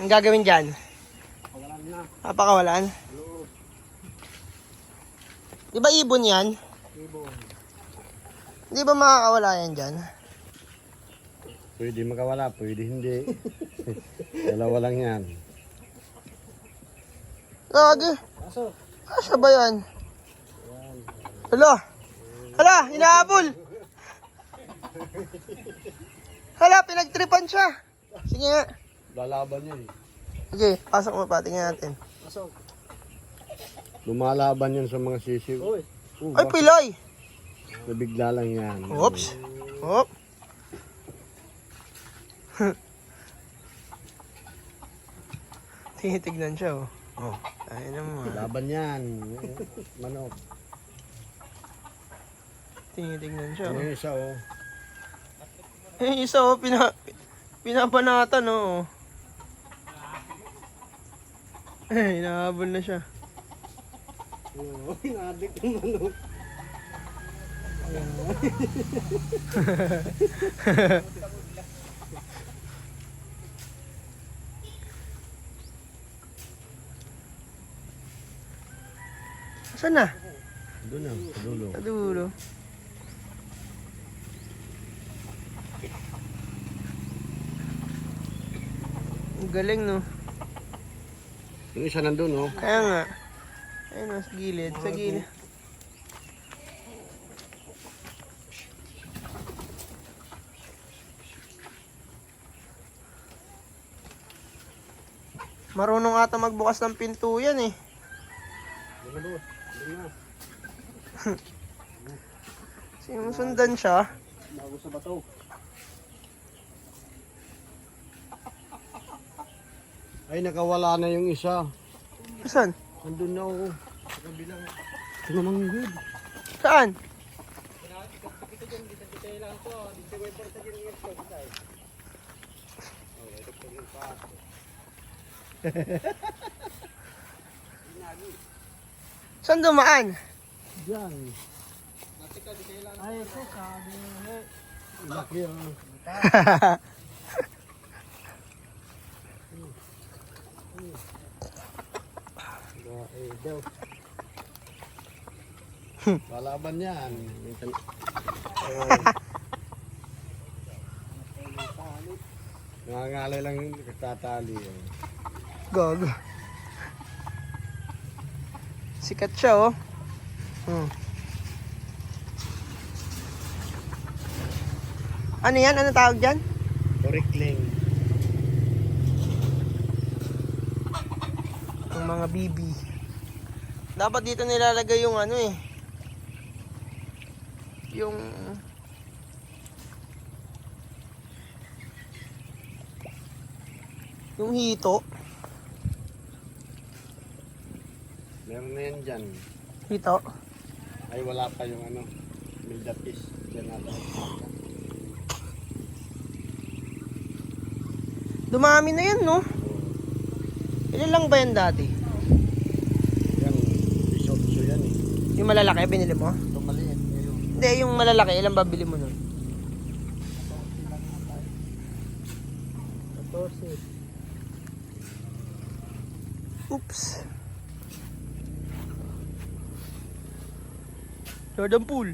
Ang gagawin dyan? Kawalan na. Papakawalan? Loob. Di ba ibon yan? Ibon. Di ba makakawala yan dyan? Pwede makawala, pwede hindi. Dalawa lang yan. Gagi. Pasok. Asa ba yan? Hala. Hala, hinahabol. Hala, pinagtripan siya. Sige nga. Lalaban yan. Sige, pasok mo pa. Tingnan natin. Pasok. Lumalaban yan sa mga sisiw. Uy. Uh, Ay, pilay. Nabigla lang yan. Oops. Hop. Tinitignan siya, oh. Oh, ayun naman. Laban yan. Manok. Tinitignan siya, Ano oh. yung isa oh. Eh, isa, oh, pina, pinapanatan, oh. Eh, hinahabol na siya. Oo, inadik yung manok. Saan na? Doon na, sa dulo. Sa dulo. Ang galing, no? Yung isa nandun oh. Kaya nga. Ayun, sa gilid. Sa gilid. Marunong ata magbukas ng pinto yan eh. Sinusundan siya. Bago sa bato. Ay, nakawala na yung isa. Saan? Nandun na oh. Sa kabilang. Ito namang good. Saan? Saan dumaan? Diyan. Ay, ito sabi. Laki oh. Eh, daw. Lalaban yan. Nangangalay lang yung tatali. Eh. Gago. Sikat siya, oh. Hmm. Ano yan? Ano tawag dyan? Torikling. Ang mga bibi. Dapat dito nilalagay yung ano eh. Yung... Yung hito. Meron na yan dyan. Hito. Ay, wala pa yung ano. Mildapis. Diyan natin. Dumami na yan, no? Ilan lang ba yan dati? Yan, isotso yan eh. Yung malalaki, binili mo? Ito maliit. Hindi, yung malalaki, ilan ba bili mo nun? 14. Oops. Jordan Pool.